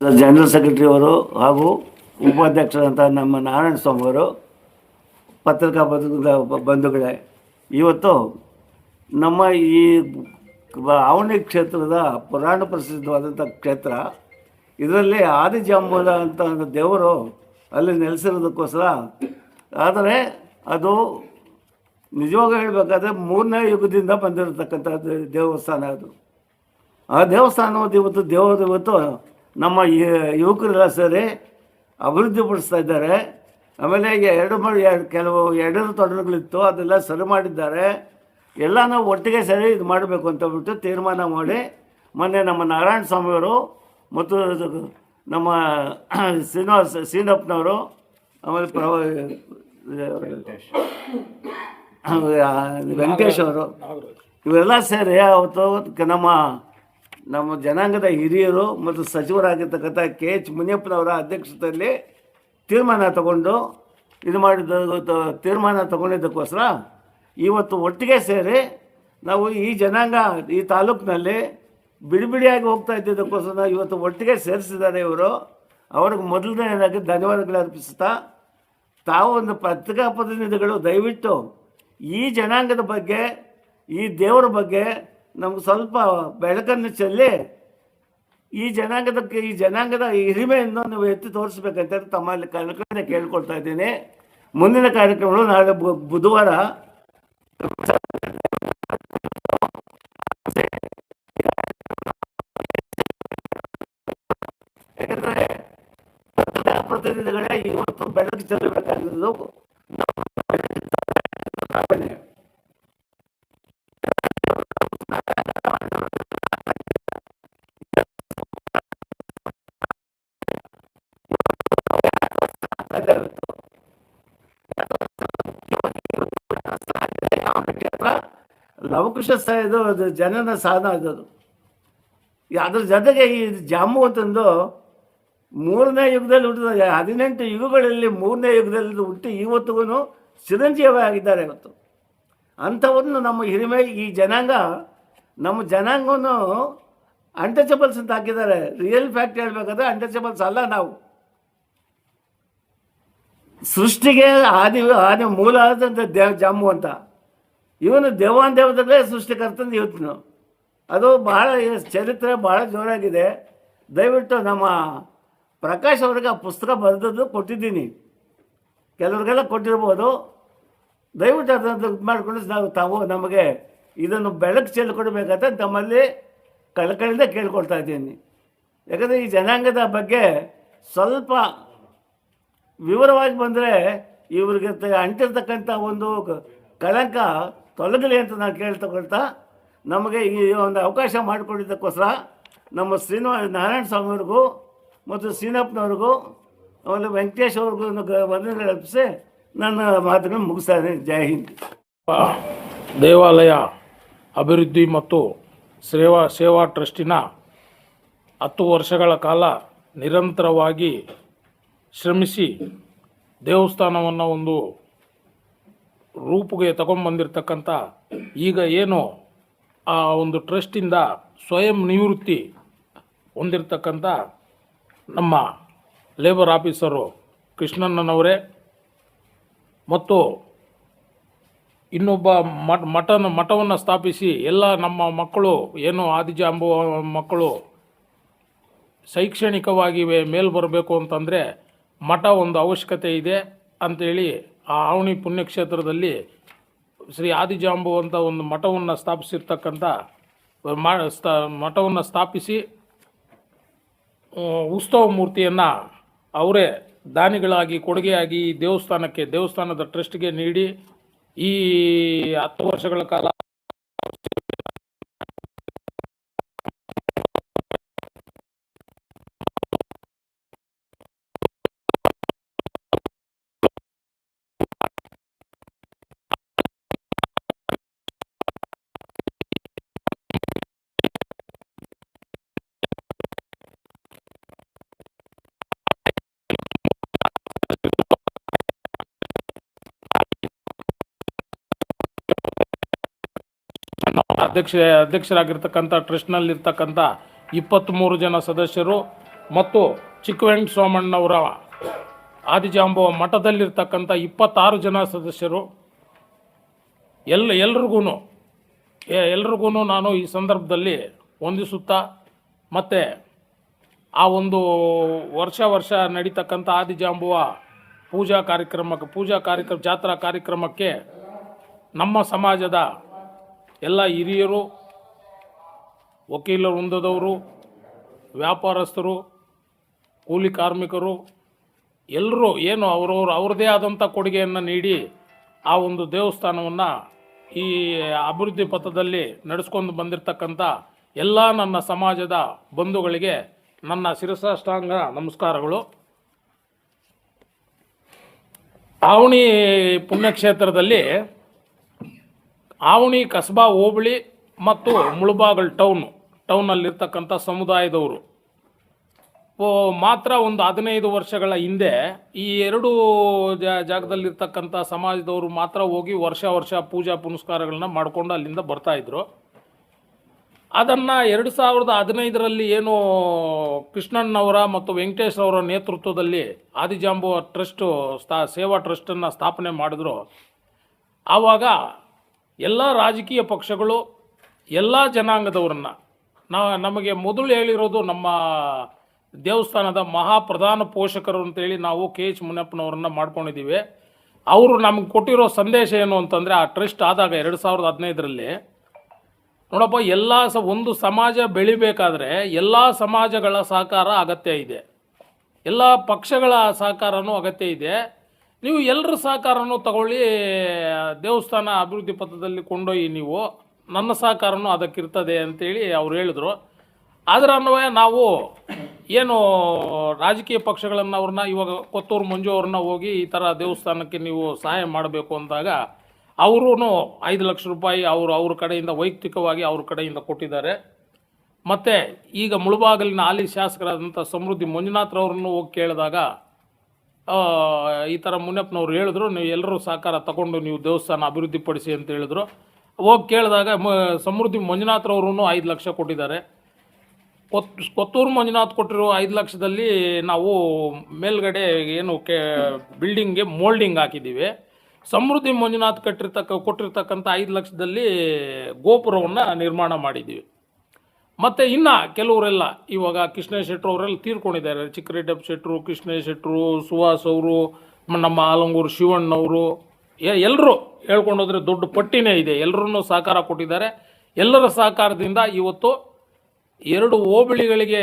General secretary ಅವರು ಹಾಗೂ ಉಪಾಧ್ಯಕ್ಷರಂತ ನಮ್ಮ ನಾರಾಯಣ ಸ್ವಾಮಿ ಅವರು ಪತ್ರಿಕಾ ಬಂಧುಗಳ ಬಂಧುಗಳೇ, ಇವತ್ತು ನಮ್ಮ ಈ ಅವಣಿ ಕ್ಷೇತ್ರದ ಪುರಾಣ ಪ್ರಸಿದ್ಧವಾದಂಥ ಕ್ಷೇತ್ರ, ಇದರಲ್ಲಿ ಆದಿಜಾಂಬುದ ಅಂತ ದೇವರು ಅಲ್ಲಿ ನೆಲೆಸಿರೋದಕ್ಕೋಸ್ಕರ, ಆದರೆ ಅದು ನಿಜವಾಗ ಹೇಳಬೇಕಾದ್ರೆ ಮೂರನೇ ಯುಗದಿಂದ ಬಂದಿರತಕ್ಕಂಥ ದೇವಸ್ಥಾನ ಅದು. ಆ ದೇವಸ್ಥಾನವಾದ ಇವತ್ತು ದೇವರು ಇವತ್ತು ನಮ್ಮ ಯುವಕರೆಲ್ಲ ಸೇರಿ ಅಭಿವೃದ್ಧಿಪಡಿಸ್ತಾ ಇದ್ದಾರೆ. ಆಮೇಲೆ ಎರಡು ಮಾಡಿ ಕೆಲವು ಎರಡು ತೊಡರುಗಳಿತ್ತು, ಅದೆಲ್ಲ ಸರಿ ಮಾಡಿದ್ದಾರೆ. ಎಲ್ಲ ಒಟ್ಟಿಗೆ ಸೇರಿ ಇದು ಮಾಡಬೇಕು ಅಂತ ಬಿಟ್ಟು ತೀರ್ಮಾನ ಮಾಡಿ ಮೊನ್ನೆ ನಮ್ಮ ನಾರಾಯಣ ಸ್ವಾಮಿಯವರು ಮತ್ತು ನಮ್ಮ ಶ್ರೀನಿವಾಸ್ ಶ್ರೀನಪ್ಪನವರು ಆಮೇಲೆ ಪ್ರವ, ವೆಂಕಟೇಶ್ ಅವರು, ಇವೆಲ್ಲ ಸೇರಿ ಅವತ್ತು ನಮ್ಮ ನಮ್ಮ ಜನಾಂಗದ ಹಿರಿಯರು ಮತ್ತು ಸಚಿವರಾಗಿರ್ತಕ್ಕಂಥ ಕೆ ಎಚ್ ಮುನಿಯಪ್ಪನವರ ಅಧ್ಯಕ್ಷತೆಯಲ್ಲಿ ತೀರ್ಮಾನ ತಗೊಂಡು ಇದು ಮಾಡಿದ ತೀರ್ಮಾನ ತಗೊಂಡಿದ್ದಕ್ಕೋಸ್ಕರ ಇವತ್ತು ಒಟ್ಟಿಗೆ ಸೇರಿ ನಾವು ಈ ಜನಾಂಗ, ಈ ತಾಲೂಕಿನಲ್ಲಿ ಬಿಡಿಬಿಡಿಯಾಗಿ ಹೋಗ್ತಾ ಇದ್ದಿದ್ದಕ್ಕೋಸ್ಕರ ಇವತ್ತು ಒಟ್ಟಿಗೆ ಸೇರಿಸಿದ್ದಾರೆ ಇವರು. ಅವ್ರಿಗೆ ಮೊದಲನೇದಾಗಿ ಧನ್ಯವಾದಗಳು ಅರ್ಪಿಸ್ತಾ ತಾವು ಒಂದು ಪತ್ರಿಕಾ ಪ್ರತಿನಿಧಿಗಳು, ದಯವಿಟ್ಟು ಈ ಜನಾಂಗದ ಬಗ್ಗೆ, ಈ ದೇವರ ಬಗ್ಗೆ ನಮ್ಗೆ ಸ್ವಲ್ಪ ಬೆಳಕನ್ನು ಚೆಲ್ಲಿ ಈ ಜನಾಂಗದಕ್ಕೆ, ಈ ಜನಾಂಗದ ಹಿರಿಮೆಯನ್ನು ನೀವು ಎತ್ತಿ ತೋರಿಸ್ಬೇಕಂತ ತಮ್ಮಲ್ಲಿ ಕಳ್ಕಡೆ ಕೇಳ್ಕೊಳ್ತಾ ಇದ್ದೀನಿ. ಮುಂದಿನ ಕಾರ್ಯಕ್ರಮಗಳು ನಾಳೆ ಬುಧವಾರ. ಯಾಕಂದ್ರೆ ಪ್ರತಿನಿಧಿಗಳೇ ಇವತ್ತು ಬೆಳಕು ಚೆಲ್ಲಬೇಕಾಗಿರೋದು. ಲವಕುಶ ಇದು ಅದು ಜನನ ಸಾಧನ ಅದು ಅದ್ರ ಜೊತೆಗೆ ಈ ಜಾಮು ಅಂತಂದು ಮೂರನೇ ಯುಗದಲ್ಲಿ ಹುಟ್ಟಿದ ಹದಿನೆಂಟು ಯುಗಗಳಲ್ಲಿ ಮೂರನೇ ಯುಗದಲ್ಲಿ ಹುಟ್ಟಿ ಇವತ್ತಿಗೂ ಚಿರಂಜೀವಿ ಆಗಿದ್ದಾರೆ ಇವತ್ತು. ಅಂಥವನ್ನು ನಮ್ಮ ಹಿರಿಮೆ ಈ ಜನಾಂಗ, ನಮ್ಮ ಜನಾಂಗವನ್ನು ಅಂಟಚಬಲ್ಸ್ ಅಂತ ಹಾಕಿದ್ದಾರೆ. ರಿಯಲ್ ಫ್ಯಾಕ್ಟ್ ಹೇಳ್ಬೇಕಾದ್ರೆ ಅಂಟಚಬಲ್ಸ್ ಅಲ್ಲ ನಾವು. ಸೃಷ್ಟಿಗೆ ಆದಿ ಆದಿ ಮೂಲ ಆದಂಥ ದೇವ್ ಜಾಮು ಅಂತ. ಇವನು ದೇವಾನ್ ದೇವತೆಗಳೇ ಸೃಷ್ಟಿಕರ್ತಂದು ಇವತ್ತು ಅದು ಬಹಳ ಚರಿತ್ರೆ ಬಹಳ ಜೋರಾಗಿದೆ. ದಯವಿಟ್ಟು ನಮ್ಮ ಪ್ರಕಾಶ್ ಅವ್ರಿಗೆ ಆ ಪುಸ್ತಕ ಬರೆದದ್ದು ಕೊಟ್ಟಿದ್ದೀನಿ. ಕೆಲವ್ರಿಗೆಲ್ಲ ಕೊಟ್ಟಿರ್ಬೋದು. ದಯವಿಟ್ಟು ಅದನ್ನು ಮಾಡಿಕೊಂಡು ನಾವು ತಾವು ನಮಗೆ ಇದನ್ನು ಬೆಳಕು ಚೆಲ್ಲಿಕೊಡ್ಬೇಕಂತ ತಮ್ಮಲ್ಲಿ ಕಳಕಳಿಂದ ಕೇಳ್ಕೊಳ್ತಾ ಇದ್ದೀನಿ. ಯಾಕಂದರೆ ಈ ಜನಾಂಗದ ಬಗ್ಗೆ ಸ್ವಲ್ಪ ವಿವರವಾಗಿ ಬಂದರೆ ಇವ್ರಿಗೆ ಅಂಟಿರ್ತಕ್ಕಂಥ ಒಂದು ಕಳಂಕ ತೊಲಗಲಿ ಅಂತ ನಾನು ಕೇಳ್ತಕೊಳ್ತಾ ನಮಗೆ ಈ ಒಂದು ಅವಕಾಶ ಮಾಡಿಕೊಂಡಿದ್ದಕ್ಕೋಸ್ಕರ ನಮ್ಮ ಶ್ರೀನಿವಾಸ ನಾರಾಯಣ ಸ್ವಾಮಿಯವ್ರಿಗೂ ಮತ್ತು ಶ್ರೀನಪ್ಪನವ್ರಿಗೂ ಆಮೇಲೆ ವೆಂಕಟೇಶ್ ಅವ್ರಿಗೂ ವಂದನೆ ಅರ್ಪಿಸಿ ನನ್ನ ಮಾತುಗಳನ್ನು ಮುಗಿಸ್ತಾ ಜೈ ಹಿಂದ್. ದೇವಾಲಯ ಅಭಿವೃದ್ಧಿ ಮತ್ತು ಸೇವಾ ಸೇವಾ ಟ್ರಸ್ಟಿನ ಹತ್ತು ವರ್ಷಗಳ ಕಾಲ ನಿರಂತರವಾಗಿ ಶ್ರಮಿಸಿ ದೇವಸ್ಥಾನವನ್ನು ಒಂದು ರೂಪಿಗೆ ತಗೊಂಬಂದಿರ್ತಕ್ಕಂಥ ಈಗ ಏನು ಆ ಒಂದು ಟ್ರಸ್ಟಿಂದ ಸ್ವಯಂ ನಿವೃತ್ತಿ ಹೊಂದಿರತಕ್ಕಂಥ ನಮ್ಮ ಲೇಬರ್ ಆಫೀಸರು ಕೃಷ್ಣಣ್ಣನವರೇ ಮತ್ತು ಇನ್ನೊಬ್ಬ ಮಠ, ಮಠನ, ಮಠವನ್ನು ಸ್ಥಾಪಿಸಿ ಎಲ್ಲ ನಮ್ಮ ಮಕ್ಕಳು, ಏನು ಆದಿಜಾಂಬು ಮಕ್ಕಳು ಶೈಕ್ಷಣಿಕವಾಗಿವೆ, ಮೇಲ್ ಬರಬೇಕು ಅಂತಂದರೆ ಮಠ ಒಂದು ಅವಶ್ಯಕತೆ ಇದೆ ಅಂತೇಳಿ ಆ ಆವಣಿ ಪುಣ್ಯಕ್ಷೇತ್ರದಲ್ಲಿ ಶ್ರೀ ಆದಿಜಾಂಬು ಅಂತ ಒಂದು ಮಠವನ್ನು ಸ್ಥಾಪಿಸಿರ್ತಕ್ಕಂಥ ಸ್ಥ, ಮಠವನ್ನು ಸ್ಥಾಪಿಸಿ ಉತ್ಸವ ಮೂರ್ತಿಯನ್ನು ಅವರೇ ದಾನಿಗಳಾಗಿ, ಕೊಡುಗೆಯಾಗಿ ದೇವಸ್ಥಾನಕ್ಕೆ, ದೇವಸ್ಥಾನದ ಟ್ರಸ್ಟ್ಗೆ ನೀಡಿ ಈ ಹತ್ತು ವರ್ಷಗಳ ಕಾಲ ಅಧ್ಯಕ್ಷ, ಅಧ್ಯಕ್ಷರಾಗಿರ್ತಕ್ಕಂಥ ಟ್ರಸ್ಟ್ನಲ್ಲಿರ್ತಕ್ಕಂಥ ಇಪ್ಪತ್ತ್ಮೂರು ಜನ ಸದಸ್ಯರು ಮತ್ತು ಚಿಕ್ಕವೆಂಕ ಸೋಮಣ್ಣವರ ಆದಿಜಾಂಬುವ ಮಠದಲ್ಲಿರ್ತಕ್ಕಂಥ ಇಪ್ಪತ್ತಾರು ಜನ ಸದಸ್ಯರು. ಎಲ್ಲ ಎಲ್ರಿಗೂ ಎಲ್ರಿಗೂ ನಾನು ಈ ಸಂದರ್ಭದಲ್ಲಿ ವಂದಿಸುತ್ತಾ ಮತ್ತು ಆ ಒಂದು ವರ್ಷ ವರ್ಷ ನಡೀತಕ್ಕಂಥ ಆದಿಜಾಂಬುವ ಪೂಜಾ ಕಾರ್ಯಕ್ರಮಕ್ಕೆ, ಪೂಜಾ ಕಾರ್ಯಕ್ರಮ, ಜಾತ್ರಾ ಕಾರ್ಯಕ್ರಮಕ್ಕೆ ನಮ್ಮ ಸಮಾಜದ ಎಲ್ಲ ಹಿರಿಯರು ವಕೀಲ ವೃಂದದವರು, ವ್ಯಾಪಾರಸ್ಥರು, ಕೂಲಿ ಕಾರ್ಮಿಕರು ಎಲ್ಲರೂ ಏನು ಅವರವರು ಅವ್ರದ್ದೇ ಆದಂಥ ಕೊಡುಗೆಯನ್ನು ನೀಡಿ ಆ ಒಂದು ದೇವಸ್ಥಾನವನ್ನು ಈ ಅಭಿವೃದ್ಧಿ ಪಥದಲ್ಲಿ ನಡೆಸ್ಕೊಂಡು ಬಂದಿರತಕ್ಕಂಥ ಎಲ್ಲ ನನ್ನ ಸಮಾಜದ ಬಂಧುಗಳಿಗೆ ನನ್ನ ಶಿರಸಾಷ್ಟಾಂಗ ನಮಸ್ಕಾರಗಳು. ಆವಣಿ ಪುಣ್ಯಕ್ಷೇತ್ರದಲ್ಲಿ ಆವಣಿ, ಕಸ್ಬಾ, ಹೋಬಳಿ ಮತ್ತು ಮುಳುಬಾಗಲ್ ಟೌನ್ ಟೌನಲ್ಲಿರ್ತಕ್ಕಂಥ ಸಮುದಾಯದವರು. ಮಾತ್ರ ಒಂದು ಹದಿನೈದು ವರ್ಷಗಳ ಹಿಂದೆ ಈ ಎರಡು ಜಾಗದಲ್ಲಿರ್ತಕ್ಕಂಥ ಸಮಾಜದವರು ಮಾತ್ರ ಹೋಗಿ ವರ್ಷ ವರ್ಷ ಪೂಜಾ ಪುನಸ್ಕಾರಗಳನ್ನ ಮಾಡಿಕೊಂಡು ಅಲ್ಲಿಂದ ಬರ್ತಾ ಇದ್ರು. ಅದನ್ನು ಎರಡು ಸಾವಿರದ ಹದಿನೈದರಲ್ಲಿ ಏನು ಕೃಷ್ಣಣ್ಣವರ ಮತ್ತು ವೆಂಕಟೇಶ್ ಅವರ ನೇತೃತ್ವದಲ್ಲಿ ಆದಿಜಾಂಬುವ ಟ್ರಸ್ಟು ಸ್ಥಾ ಸೇವಾ ಟ್ರಸ್ಟನ್ನು ಸ್ಥಾಪನೆ ಮಾಡಿದ್ರು. ಆವಾಗ ಎಲ್ಲ ರಾಜಕೀಯ ಪಕ್ಷಗಳು, ಎಲ್ಲ ಜನಾಂಗದವರನ್ನು, ನಾ, ನಮಗೆ ಮೊದಲು ಹೇಳಿರೋದು ನಮ್ಮ ದೇವಸ್ಥಾನದ ಮಹಾಪ್ರಧಾನ ಪೋಷಕರು ಅಂತೇಳಿ ನಾವು ಕೆ ಎಚ್ ಮುನಿಯಪ್ಪನವ್ರನ್ನ ಮಾಡ್ಕೊಂಡಿದ್ದೀವಿ. ಅವರು ನಮ್ಗೆ ಕೊಟ್ಟಿರೋ ಸಂದೇಶ ಏನು ಅಂತಂದರೆ ಆ ಟ್ರಸ್ಟ್ ಆದಾಗ ಎರಡು ಸಾವಿರದ ಹದಿನೈದರಲ್ಲಿ, ನೋಡಪ್ಪ, ಎಲ್ಲ ಸ, ಒಂದು ಸಮಾಜ ಬೆಳಿಬೇಕಾದ್ರೆ ಎಲ್ಲ ಸಮಾಜಗಳ ಸಹಕಾರ ಅಗತ್ಯ ಇದೆ. ಎಲ್ಲ ಪಕ್ಷಗಳ ಸಹಕಾರನೂ ಅಗತ್ಯ ಇದೆ. ನೀವು ಎಲ್ಲರ ಸಹಕಾರನೂ ತಗೊಳ್ಳಿ, ದೇವಸ್ಥಾನ ಅಭಿವೃದ್ಧಿ ಪಥದಲ್ಲಿ ಕೊಂಡೊಯ್ಯಿ ನೀವು. ನನ್ನ ಸಹಕಾರನೂ ಅದಕ್ಕಿರ್ತದೆ ಅಂತೇಳಿ ಅವ್ರು ಹೇಳಿದ್ರು. ಅದರ ಅನ್ವಯ ನಾವು ಏನು ರಾಜಕೀಯ ಪಕ್ಷಗಳನ್ನು ಅವ್ರನ್ನ, ಇವಾಗ ಕೊತ್ತೂರು ಮಂಜು ಅವ್ರನ್ನ ಹೋಗಿ ಈ ಥರ ದೇವಸ್ಥಾನಕ್ಕೆ ನೀವು ಸಹಾಯ ಮಾಡಬೇಕು ಅಂದಾಗ ಅವರೂ ಐದು ಲಕ್ಷ ರೂಪಾಯಿ ಅವರು ಅವ್ರ ಕಡೆಯಿಂದ ವೈಯಕ್ತಿಕವಾಗಿ ಅವ್ರ ಕಡೆಯಿಂದ ಕೊಟ್ಟಿದ್ದಾರೆ. ಮತ್ತು ಈಗ ಮುಳುಬಾಗಲಿನ ಹಾಲಿ ಶಾಸಕರಾದಂಥ ಸಮೃದ್ಧಿ ಮಂಜುನಾಥ್ರವ್ರನ್ನು ಹೋಗಿ ಕೇಳಿದಾಗ ಈ ಥರ ಮುನಿಯಪ್ಪನವ್ರು ಹೇಳಿದ್ರು, ನೀವು ಎಲ್ಲರೂ ಸಹಕಾರ ತಗೊಂಡು ನೀವು ದೇವಸ್ಥಾನ ಅಭಿವೃದ್ಧಿ ಪಡಿಸಿ ಅಂತ ಹೇಳಿದ್ರು. ಹೋಗಿ ಕೇಳಿದಾಗ ಮ, ಸಮೃದ್ಧಿ ಮಂಜುನಾಥ್ರವ್ರೂ ಐದು ಲಕ್ಷ ಕೊಟ್ಟಿದ್ದಾರೆ. ಕೊತ್, ಕೊತ್ತೂರು ಮಂಜುನಾಥ್ ಕೊಟ್ಟಿರೋ ಐದು ಲಕ್ಷದಲ್ಲಿ ನಾವು ಮೇಲ್ಗಡೆ ಏನು ಕೆ, ಬಿಲ್ಡಿಂಗ್ಗೆ ಮೋಲ್ಡಿಂಗ್ ಹಾಕಿದ್ದೀವಿ. ಸಮೃದ್ಧಿ ಮಂಜುನಾಥ್ ಕಟ್ಟಿರ್ತಕ್ಕ, ಕೊಟ್ಟಿರ್ತಕ್ಕಂಥ ಐದು ಲಕ್ಷದಲ್ಲಿ ಗೋಪುರವನ್ನು ನಿರ್ಮಾಣ ಮಾಡಿದ್ದೀವಿ. ಮತ್ತು ಇನ್ನು ಕೆಲವರೆಲ್ಲ ಇವಾಗ ಕೃಷ್ಣ ಶೆಟ್ಟರು ಅವರೆಲ್ಲ ತೀರ್ಕೊಂಡಿದ್ದಾರೆ. ಚಿಕ್ಕರೆಡ್ಡಪ್ಪ ಶೆಟ್ಟರು ಕೃಷ್ಣ ಶೆಟ್ಟರು, ಸುಹಾಸ್ ಅವರು, ನಮ್ಮ ಆಲಂಗೂರು ಶಿವಣ್ಣವರು ಎಲ್ಲರೂ ಹೇಳ್ಕೊಂಡೋದ್ರೆ ದೊಡ್ಡ ಪಟ್ಟಿನೇ ಇದೆ. ಎಲ್ಲರನ್ನೂ ಸಹಕಾರ ಕೊಟ್ಟಿದ್ದಾರೆ. ಎಲ್ಲರ ಸಹಕಾರದಿಂದ ಇವತ್ತು ಎರಡು ಹೋಬಳಿಗಳಿಗೆ,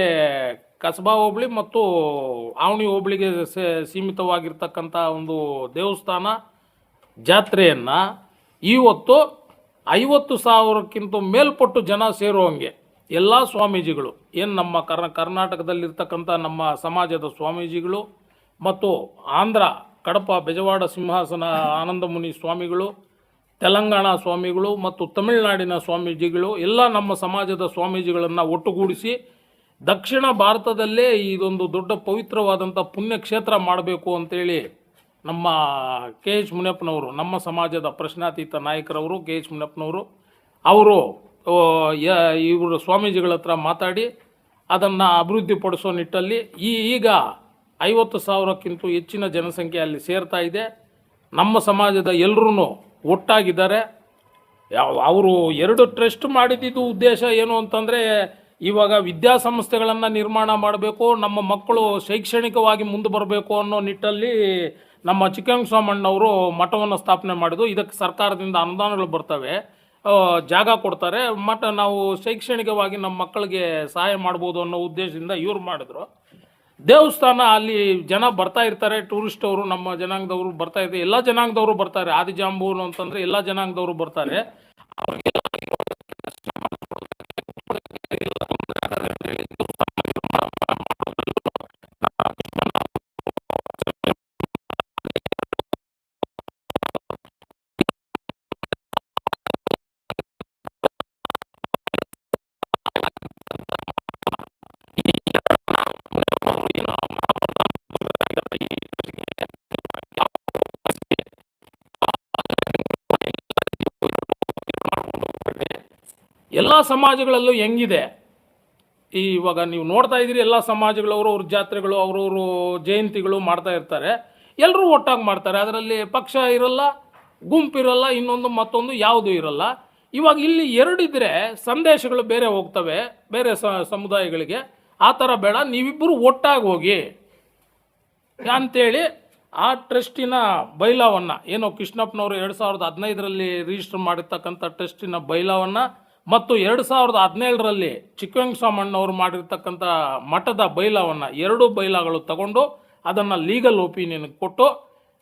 ಕಸಬಾ ಹೋಬಳಿ ಮತ್ತು ಆವಣಿ ಹೋಬಳಿಗೆ ಸೀಮಿತವಾಗಿರ್ತಕ್ಕಂಥ ಒಂದು ದೇವಸ್ಥಾನ, ಜಾತ್ರೆಯನ್ನು ಇವತ್ತು ಐವತ್ತು ಸಾವಿರಕ್ಕಿಂತ ಮೇಲ್ಪಟ್ಟು ಜನ ಸೇರುವಂಗೆ ಎಲ್ಲ ಸ್ವಾಮೀಜಿಗಳು, ಏನು ನಮ್ಮ ಕರ್ನ, ಕರ್ನಾಟಕದಲ್ಲಿರ್ತಕ್ಕಂಥ ನಮ್ಮ ಸಮಾಜದ ಸ್ವಾಮೀಜಿಗಳು ಮತ್ತು ಆಂಧ್ರ, ಕಡಪ, ಬೆಜವಾಡ ಸಿಂಹಾಸನ, ಆನಂದಮುನಿ ಸ್ವಾಮಿಗಳು, ತೆಲಂಗಾಣ ಸ್ವಾಮಿಗಳು ಮತ್ತು ತಮಿಳುನಾಡಿನ ಸ್ವಾಮೀಜಿಗಳು, ಎಲ್ಲ ನಮ್ಮ ಸಮಾಜದ ಸ್ವಾಮೀಜಿಗಳನ್ನು ಒಟ್ಟುಗೂಡಿಸಿ ದಕ್ಷಿಣ ಭಾರತದಲ್ಲೇ ಇದೊಂದು ದೊಡ್ಡ ಪವಿತ್ರವಾದಂಥ ಪುಣ್ಯಕ್ಷೇತ್ರ ಮಾಡಬೇಕು ಅಂತೇಳಿ ನಮ್ಮ ಕೆ ಎಚ್ ಮುನಿಯಪ್ಪನವರು, ನಮ್ಮ ಸಮಾಜದ ಪ್ರಶ್ನಾತೀತ ನಾಯಕರವರು ಕೆ ಎಚ್ ಮುನಿಯಪ್ಪನವರು, ಅವರು ಇವರು ಸ್ವಾಮೀಜಿಗಳ ಹತ್ರ ಮಾತಾಡಿ ಅದನ್ನು ಅಭಿವೃದ್ಧಿಪಡಿಸೋ ನಿಟ್ಟಲ್ಲಿ ಈಗ ಐವತ್ತು ಸಾವಿರಕ್ಕಿಂತ ಹೆಚ್ಚಿನ ಜನಸಂಖ್ಯೆ ಅಲ್ಲಿ ಸೇರ್ತಾ ಇದೆ. ನಮ್ಮ ಸಮಾಜದ ಎಲ್ಲರೂ ಒಟ್ಟಾಗಿದ್ದಾರೆ. ಅವರು ಎರಡು ಟ್ರಸ್ಟ್ ಮಾಡಿದ್ದು ಉದ್ದೇಶ ಏನು ಅಂತಂದರೆ ಇವಾಗ ವಿದ್ಯಾಸಂಸ್ಥೆಗಳನ್ನು ನಿರ್ಮಾಣ ಮಾಡಬೇಕು, ನಮ್ಮ ಮಕ್ಕಳು ಶೈಕ್ಷಣಿಕವಾಗಿ ಮುಂದೆ ಬರಬೇಕು ಅನ್ನೋ ನಿಟ್ಟಲ್ಲಿ ನಮ್ಮ ಚಿಕ್ಕಂಗಸ್ವಾಮಣ್ಣವರು ಮಠವನ್ನು ಸ್ಥಾಪನೆ ಮಾಡಿದ್ದು. ಇದಕ್ಕೆ ಸರ್ಕಾರದಿಂದ ಅನುದಾನಗಳು ಬರ್ತವೆ. ಜಾಗ ಕೊಡ್ತಾರೆ. ಮತ್ತು ನಾವು ಶೈಕ್ಷಣಿಕವಾಗಿ ನಮ್ಮ ಮಕ್ಕಳಿಗೆ ಸಹಾಯ ಮಾಡ್ಬೋದು ಅನ್ನೋ ಉದ್ದೇಶದಿಂದ ಇವ್ರು ಮಾಡಿದ್ರು. ದೇವಸ್ಥಾನ ಅಲ್ಲಿ ಜನ ಬರ್ತಾ ಇರ್ತಾರೆ. ಟೂರಿಸ್ಟ್ ಅವರು, ನಮ್ಮ ಜನಾಂಗದವರು ಬರ್ತಾ ಇದ್ದಾರೆ ಎಲ್ಲ ಜನಾಂಗದವರು ಬರ್ತಾರೆ. ಆದಿಜಾಂಬೂರು ಅಂತಂದ್ರೆ ಎಲ್ಲ ಜನಾಂಗದವರು ಬರ್ತಾರೆ. ಎಲ್ಲ ಸಮಾಜಗಳಲ್ಲೂ ಹೆಂಗಿದೆ? ಈ ಇವಾಗ ನೀವು ನೋಡ್ತಾ ಇದ್ದೀರಿ, ಎಲ್ಲ ಸಮಾಜಗಳು, ಅವ್ರವ್ರ ಜಾತ್ರೆಗಳು, ಅವ್ರವ್ರ ಜಯಂತಿಗಳು ಮಾಡ್ತಾ ಇರ್ತಾರೆ. ಎಲ್ಲರೂ ಒಟ್ಟಾಗಿ ಮಾಡ್ತಾರೆ. ಅದರಲ್ಲಿ ಪಕ್ಷ ಇರಲ್ಲ ಗುಂಪಿರಲ್ಲ ಇನ್ನೊಂದು ಮತ್ತೊಂದು ಯಾವುದೂ ಇರಲ್ಲ. ಇವಾಗ ಇಲ್ಲಿ ಎರಡಿದ್ರೆ ಸಂದೇಶಗಳು ಬೇರೆ ಹೋಗ್ತವೆ, ಬೇರೆ ಸಮುದಾಯಗಳಿಗೆ. ಆ ಥರ ಬೇಡ, ನೀವಿಬ್ಬರು ಒಟ್ಟಾಗಿ ಹೋಗಿ. ಅಂತೇಳಿ ಆ ಟ್ರಸ್ಟಿನ ಬೈಲಾವನ್ನು ಏನೋ ಕೃಷ್ಣಪ್ಪನವರು ಎರಡು ಸಾವಿರದ ಹದಿನೈದರಲ್ಲಿ ರಿಜಿಸ್ಟರ್ ಮಾಡಿರ್ತಕ್ಕಂಥ ಟ್ರಸ್ಟಿನ ಬೈಲಾವನ್ನು ಮತ್ತು ಎರಡು ಸಾವಿರದ ಹದಿನೇಳರಲ್ಲಿ ಚಿಕ್ಕವೆಂಕಸ್ವಾಮಣ್ಣವರು ಮಾಡಿರ್ತಕ್ಕಂಥ ಮಠದ ಬೈಲವನ್ನು ಎರಡು ಬೈಲಾಗಳು ತಗೊಂಡು ಅದನ್ನು ಲೀಗಲ್ ಒಪಿನಿಯನ್ ಕೊಟ್ಟು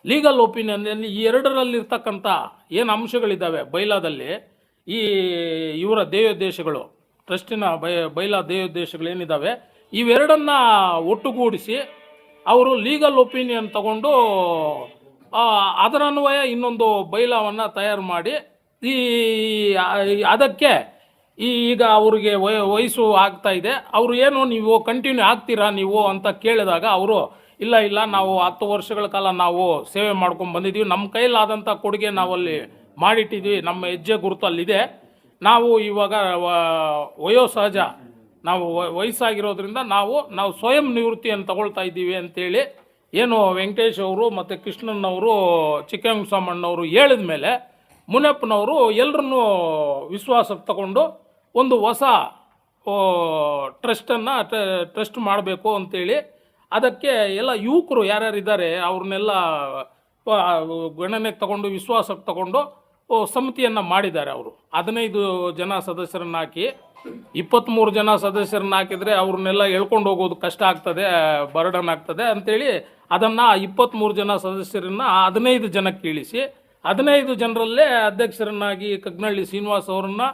ಲೀಗಲ್ ಒಪಿನಿಯನ್ನಲ್ಲಿ ಈ ಎರಡರಲ್ಲಿರ್ತಕ್ಕಂಥ ಏನು ಅಂಶಗಳಿದ್ದಾವೆ ಬೈಲಾದಲ್ಲಿ, ಈ ಇವರ ದೇವೋದ್ದೇಶಗಳು ಟ್ರಸ್ಟಿನ ಬೈ, ಬೈಲಾ ದೇವೋದ್ದೇಶಗಳು ಏನಿದ್ದಾವೆ ಇವೆರಡನ್ನ ಒಟ್ಟುಗೂಡಿಸಿ ಅವರು ಲೀಗಲ್ ಒಪಿನಿಯನ್ ತಗೊಂಡು ಅದರನ್ವಯ ಇನ್ನೊಂದು ಬೈಲಾವನ್ನು ತಯಾರು ಮಾಡಿ, ಈ ಅದಕ್ಕೆ ಈಗ ಅವ್ರಿಗೆ ವಯ, ವಯಸ್ಸು ಆಗ್ತಾ ಇದೆ. ಅವರು ಏನು, ನೀವು ಕಂಟಿನ್ಯೂ ಆಗ್ತೀರಾ ನೀವು ಅಂತ ಕೇಳಿದಾಗ ಅವರು, ಇಲ್ಲ ಇಲ್ಲ, ನಾವು ಹತ್ತು ವರ್ಷಗಳ ಕಾಲ ನಾವು ಸೇವೆ ಮಾಡ್ಕೊಂಡು ಬಂದಿದ್ದೀವಿ ನಮ್ಮ ಕೈಲಾದಂಥ ಕೊಡುಗೆ ನಾವಲ್ಲಿ ಮಾಡಿಟ್ಟಿದ್ವಿ. ನಮ್ಮ ಹೆಜ್ಜೆ ಗುರುತು ಅಲ್ಲಿದೆ ನಾವು ಇವಾಗ ವಯೋಸಹಜ ನಾವು ವಯಸ್ಸಾಗಿರೋದ್ರಿಂದ ನಾವು ನಾವು ಸ್ವಯಂ ನಿವೃತ್ತಿಯನ್ನು ತಗೊಳ್ತಾ ಇದ್ದೀವಿ ಅಂತೇಳಿ ಏನು ವೆಂಕಟೇಶ್ ಅವರು ಮತ್ತು ಕೃಷ್ಣನವರು ಚಿಕ್ಕರಂಗಸ್ವಾಮಣ್ಣವರು ಹೇಳಿದ ಮೇಲೆ ಮುನಪ್ಪನವರು ಎಲ್ಲರನ್ನೂ ವಿಶ್ವಾಸಕ್ಕೆ ತಗೊಂಡು ಒಂದು ಹೊಸ ಟ್ರಸ್ಟನ್ನು ಟ್ರಸ್ಟ್ ಮಾಡಬೇಕು ಅಂತೇಳಿ ಅದಕ್ಕೆ ಎಲ್ಲ ಯುವಕರು ಯಾರ್ಯಾರು ಇದ್ದಾರೆ ಅವ್ರನ್ನೆಲ್ಲ ಗಣನೆಗೆ ತಗೊಂಡು ವಿಶ್ವಾಸಕ್ಕೆ ತಗೊಂಡು ಸಮಿತಿಯನ್ನು ಮಾಡಿದ್ದಾರೆ ಅವರು. ಹದಿನೈದು ಜನ ಸದಸ್ಯರನ್ನ ಹಾಕಿ ಇಪ್ಪತ್ತ್ಮೂರು ಜನ ಸದಸ್ಯರನ್ನ ಹಾಕಿದರೆ ಅವ್ರನ್ನೆಲ್ಲ ಎಳ್ಕೊಂಡು ಹೋಗೋದು ಕಷ್ಟ ಆಗ್ತದೆ ಬರ್ಡನ್ ಆಗ್ತದೆ ಅಂಥೇಳಿ ಅದನ್ನು ಇಪ್ಪತ್ತ್ಮೂರು ಜನ ಸದಸ್ಯರನ್ನ ಹದಿನೈದು ಜನಕ್ಕೆ ಇಳಿಸಿ, ಹದಿನೈದು ಜನರಲ್ಲೇ ಅಧ್ಯಕ್ಷರನ್ನಾಗಿ ಕಗ್ನಳ್ಳಿ ಶ್ರೀನಿವಾಸ್ ಅವರನ್ನ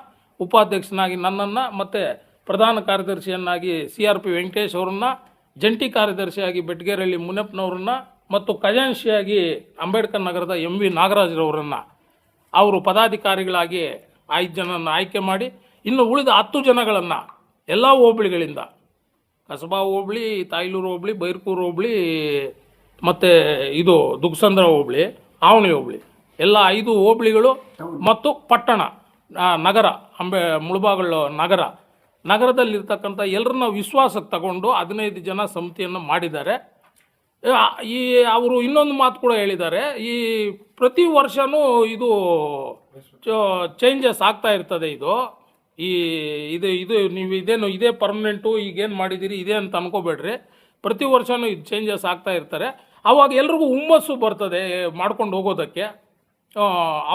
ಉಪಾಧ್ಯಕ್ಷನಾಗಿ ನನ್ನನ್ನು ಮತ್ತು ಪ್ರಧಾನ ಕಾರ್ಯದರ್ಶಿಯನ್ನಾಗಿ ಸಿ ಆರ್ ಪಿ ವೆಂಕಟೇಶ್ ಅವರನ್ನು, ಜಂಟಿ ಕಾರ್ಯದರ್ಶಿಯಾಗಿ ಬೆಟ್ಗೇರಳ್ಳಿ ಮುನಪ್ಪನವ್ರನ್ನ ಮತ್ತು ಖಜಾನ್ಶಿಯಾಗಿ ಅಂಬೇಡ್ಕರ್ ನಗರದ ಎಂ ವಿ ನಾಗರಾಜ್ರವರನ್ನು ಅವರು ಪದಾಧಿಕಾರಿಗಳಾಗಿ ಐದು ಜನನ ಆಯ್ಕೆ ಮಾಡಿ, ಇನ್ನು ಉಳಿದ ಹತ್ತು ಜನಗಳನ್ನು ಎಲ್ಲ ಹೋಬಳಿಗಳಿಂದ. ಕಸಬಾ ಹೋಬಳಿ, ತಾಯ್ಲೂರು ಹೋಬಳಿ, ಬೈರ್ಕೂರು ಹೋಬಳಿ, ಮತ್ತು ಇದು ದುಗ್ಸಂದ್ರ ಹೋಬಳಿ, ಆವಣಿ ಹೋಬಳಿ. ಎಲ್ಲ ಐದು ಹೋಬಳಿಗಳು ಮತ್ತು ಪಟ್ಟಣ. ನಗರ, ಅಂಬೆ ಮುಳುಬಾಗಲು ನಗರ. ನಗರದಲ್ಲಿರ್ತಕ್ಕಂಥ ಎಲ್ಲರನ್ನ ವಿಶ್ವಾಸಕ್ಕೆ ತಗೊಂಡು ಹದಿನೈದು ಜನ ಸಮಿತಿಯನ್ನು ಮಾಡಿದ್ದಾರೆ. ಈ ಅವರು ಇನ್ನೊಂದು ಮಾತು ಕೂಡ ಹೇಳಿದ್ದಾರೆ. ಈ ಪ್ರತಿ ವರ್ಷವೂ ಇದು ಚೇಂಜಸ್ ಆಗ್ತಾ ಇರ್ತದೆ ಇದು. ಈ, ಇದು ಇದು ನೀವು ಇದೇನು, ಇದೇ ಪರ್ಮನೆಂಟು ಈಗೇನು ಮಾಡಿದ್ದೀರಿ, ಇದೇ ಅಂತ ಅನ್ಕೋಬೇಡ್ರಿ. ಪ್ರತಿ ವರ್ಷವೂ ಇದು ಚೇಂಜಸ್ ಆಗ್ತಾ ಇರ್ತಾರೆ ಆವಾಗ ಎಲ್ರಿಗೂ ಹುಮ್ಮಸ್ಸು ಬರ್ತದೆ, ಮಾಡ್ಕೊಂಡು ಹೋಗೋದಕ್ಕೆ.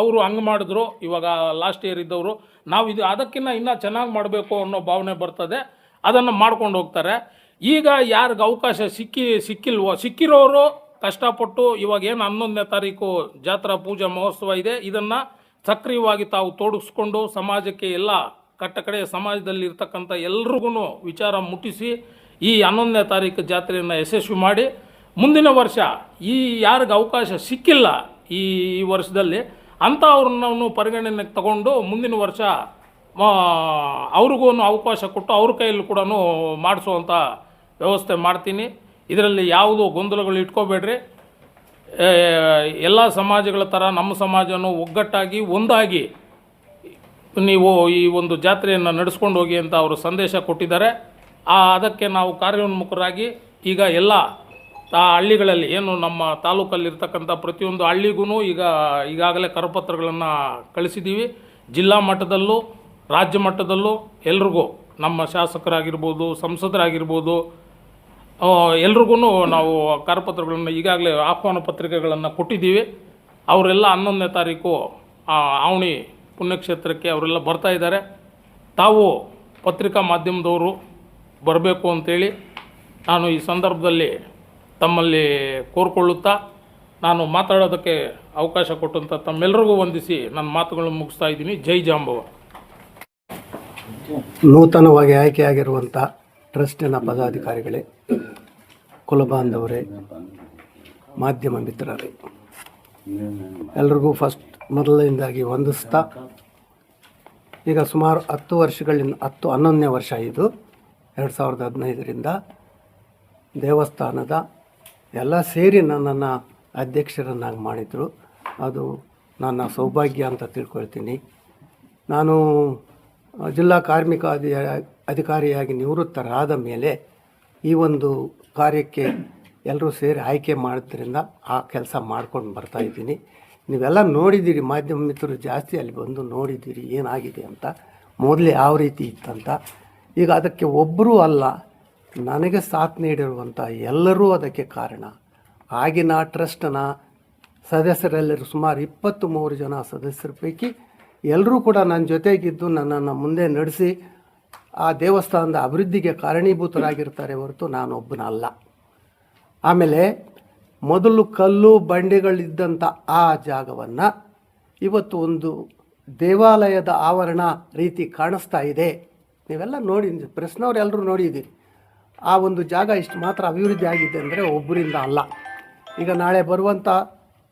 ಅವರು ಹಂಗೆ ಮಾಡಿದ್ರು, ಇವಾಗ ಲಾಸ್ಟ್ ಇಯರ್ ಇದ್ದವರು. ನಾವು ಇದು ಅದಕ್ಕಿಂತ ಇನ್ನೂ ಚೆನ್ನಾಗಿ ಮಾಡಬೇಕು ಅನ್ನೋ ಭಾವನೆ ಬರ್ತದೆ. ಅದನ್ನು ಮಾಡ್ಕೊಂಡು ಹೋಗ್ತಾರೆ. ಈಗ ಯಾರಿಗೆ ಅವಕಾಶ ಸಿಕ್ಕಿ, ಸಿಕ್ಕಿಲ್ವೋ, ಸಿಕ್ಕಿರೋರು ಕಷ್ಟಪಟ್ಟು ಇವಾಗ ಏನು ಹನ್ನೊಂದನೇ ತಾರೀಕು ಜಾತ್ರಾ ಪೂಜಾ ಮಹೋತ್ಸವ ಇದೆ, ಇದನ್ನು ಸಕ್ರಿಯವಾಗಿ ತಾವು ತೋಡಿಸ್ಕೊಂಡು ಸಮಾಜಕ್ಕೆ ಎಲ್ಲ ಕಟ್ಟ ಕಡೆ ಸಮಾಜದಲ್ಲಿ ಇರ್ತಕ್ಕಂಥ ಎಲ್ರಿಗೂ ವಿಚಾರ ಮುಟ್ಟಿಸಿ ಈ ಹನ್ನೊಂದನೇ ತಾರೀಕು ಜಾತ್ರೆಯನ್ನು ಯಶಸ್ವಿ ಮಾಡಿ. ಮುಂದಿನ ವರ್ಷ ಈ ಯಾರಿಗೆ ಅವಕಾಶ ಸಿಕ್ಕಿಲ್ಲ ಈ ವರ್ಷದಲ್ಲಿ ಅಂಥ ಅವ್ರನ್ನ ಪರಿಗಣನೆಗೆ ತಗೊಂಡು ಮುಂದಿನ ವರ್ಷ ಅವ್ರಿಗೂ ಅವಕಾಶ ಕೊಟ್ಟು ಅವ್ರ ಕೈಯಲ್ಲಿ ಕೂಡ ಮಾಡಿಸುವಂಥ ವ್ಯವಸ್ಥೆ ಮಾಡ್ತೀನಿ. ಇದರಲ್ಲಿ ಯಾವುದು ಗೊಂದಲಗಳು ಇಟ್ಕೋಬೇಡ್ರಿ. ಎಲ್ಲ ಸಮಾಜಗಳ ಥರ ನಮ್ಮ ಸಮಾಜನೂ ಒಗ್ಗಟ್ಟಾಗಿ, ಒಂದಾಗಿ ನೀವು ಈ ಒಂದು ಜಾತ್ರೆಯನ್ನು ನಡೆಸ್ಕೊಂಡು ಹೋಗಿ ಅಂತ ಅವರು ಸಂದೇಶ ಕೊಟ್ಟಿದ್ದಾರೆ. ಆ, ಅದಕ್ಕೆ ನಾವು ಕಾರ್ಯೋನ್ಮುಖರಾಗಿ ಈಗ ಎಲ್ಲ ಆ ಹಳ್ಳಿಗಳಲ್ಲಿ ಏನು ನಮ್ಮ ತಾಲೂಕಲ್ಲಿರ್ತಕ್ಕಂಥ ಪ್ರತಿಯೊಂದು ಹಳ್ಳಿಗೂ ಈಗ ಈಗಾಗಲೇ ಕರಪತ್ರಗಳನ್ನು ಕಳಿಸಿದ್ದೀವಿ. ಜಿಲ್ಲಾ ಮಟ್ಟದಲ್ಲೂ, ರಾಜ್ಯ ಮಟ್ಟದಲ್ಲೂ ಎಲ್ರಿಗೂ, ನಮ್ಮ ಶಾಸಕರಾಗಿರ್ಬೋದು, ಸಂಸದರಾಗಿರ್ಬೋದು ಎಲ್ರಿಗೂ ನಾವು ಕರಪತ್ರಗಳನ್ನು ಈಗಾಗಲೇ ಆಹ್ವಾನ ಪತ್ರಿಕೆಗಳನ್ನು ಕೊಟ್ಟಿದ್ದೀವಿ. ಅವರೆಲ್ಲ ಹನ್ನೊಂದನೇ ತಾರೀಕು ಆವಣಿ ಪುಣ್ಯಕ್ಷೇತ್ರಕ್ಕೆ ಅವರೆಲ್ಲ ಬರ್ತಾ ಇದ್ದಾರೆ. ತಾವು ಪತ್ರಿಕಾ ಮಾಧ್ಯಮದವರು ಬರಬೇಕು ಅಂತೇಳಿ ನಾನು ಈ ಸಂದರ್ಭದಲ್ಲಿ ತಮ್ಮಲ್ಲಿ ಕೋರ್ಕೊಳ್ಳುತ್ತಾ ನಾನು ಮಾತಾಡೋದಕ್ಕೆ ಅವಕಾಶ ಕೊಟ್ಟಂಥ ತಮ್ಮೆಲ್ಲರಿಗೂ ವಂದಿಸಿ ನನ್ನ ಮಾತುಗಳನ್ನು ಮುಗಿಸ್ತಾ ಇದ್ದೀನಿ. ಜೈ ಜಾಂಬವ. ನೂತನವಾಗಿ ಆಯ್ಕೆಯಾಗಿರುವಂಥ ಟ್ರಸ್ಟಿನ ಪದಾಧಿಕಾರಿಗಳೇ ಕುಲಬಾಂಧವರೇ ಮಾಧ್ಯಮ ಮಿತ್ರರೇ, ಎಲ್ರಿಗೂ ಫಸ್ಟ್ ಮೊದಲನೇದಾಗಿ ವಂದಿಸ್ತಾ, ಈಗ ಸುಮಾರು ಹತ್ತು ವರ್ಷಗಳಿಂದ, ಹತ್ತು ಹನ್ನೊಂದನೇ ವರ್ಷ ಇದು, ಎರಡು ಸಾವಿರದ ಹದಿನೈದರಿಂದ ದೇವಸ್ಥಾನದ ಎಲ್ಲ ಸೇರಿ ನನ್ನನ್ನು ಅಧ್ಯಕ್ಷರನ್ನಾಗಿ ಮಾಡಿದರು. ಅದು ನನ್ನ ಸೌಭಾಗ್ಯ ಅಂತ ತಿಳ್ಕೊಳ್ತೀನಿ. ನಾನು ಜಿಲ್ಲಾ ಕಾರ್ಮಿಕ ಅಧಿ ಅಧಿಕಾರಿಯಾಗಿ ನಿವೃತ್ತರಾದ ಮೇಲೆ ಈ ಒಂದು ಕಾರ್ಯಕ್ಕೆ ಎಲ್ಲರೂ ಸೇರಿ ಆಯ್ಕೆ ಮಾಡೋದ್ರಿಂದ ಆ ಕೆಲಸ ಮಾಡ್ಕೊಂಡು ಬರ್ತಾ ಇದ್ದೀನಿ. ನೀವೆಲ್ಲ ನೋಡಿದ್ದೀರಿ, ಮಾಧ್ಯಮ ಮಿತ್ರರು ಜಾಸ್ತಿ ಅಲ್ಲಿ ಬಂದು ನೋಡಿದ್ದೀರಿ, ಏನಾಗಿದೆ ಅಂತ. ಮೊದಲೇ ಯಾವ ರೀತಿ ಇತ್ತಂತ. ಈಗ ಅದಕ್ಕೆ ಒಬ್ಬರೂ ಅಲ್ಲ ನನಗೆ ಸಾಥ್ ನೀಡಿರುವಂಥ ಎಲ್ಲರೂ ಅದಕ್ಕೆ ಕಾರಣ. ಆಗಿನ ಟ್ರಸ್ಟ್ನ ಸದಸ್ಯರೆಲ್ಲರೂ ಸುಮಾರು ಇಪ್ಪತ್ತು ಮೂರು ಜನ ಸದಸ್ಯರ ಪೈಕಿ ಎಲ್ಲರೂ ಕೂಡ ನನ್ನ ಜೊತೆಗಿದ್ದು ನನ್ನನ್ನು ಮುಂದೆ ನಡೆಸಿ ಆ ದೇವಸ್ಥಾನದ ಅಭಿವೃದ್ಧಿಗೆ ಕಾರಣೀಭೂತರಾಗಿರ್ತಾರೆ ಹೊರತು ನಾನೊಬ್ಬನಲ್ಲ. ಆಮೇಲೆ ಮೊದಲು ಕಲ್ಲು ಬಂಡೆಗಳಿದ್ದಂಥ ಆ ಜಾಗವನ್ನು ಇವತ್ತು ಒಂದು ದೇವಾಲಯದ ಆವರಣ ರೀತಿ ಕಾಣಿಸ್ತಾ ಇದೆ. ನೀವೆಲ್ಲ ನೋಡಿ ಪ್ರೆಸ್ನವ್ರು ಎಲ್ಲರೂ ನೋಡಿದ್ದೀರಿ. ಆ ಒಂದು ಜಾಗ ಇಷ್ಟು ಮಾತ್ರ ಅಭಿವೃದ್ಧಿ ಆಗಿದೆ ಅಂದರೆ ಒಬ್ಬರಿಂದ ಅಲ್ಲ. ಈಗ ನಾಳೆ ಬರುವಂಥ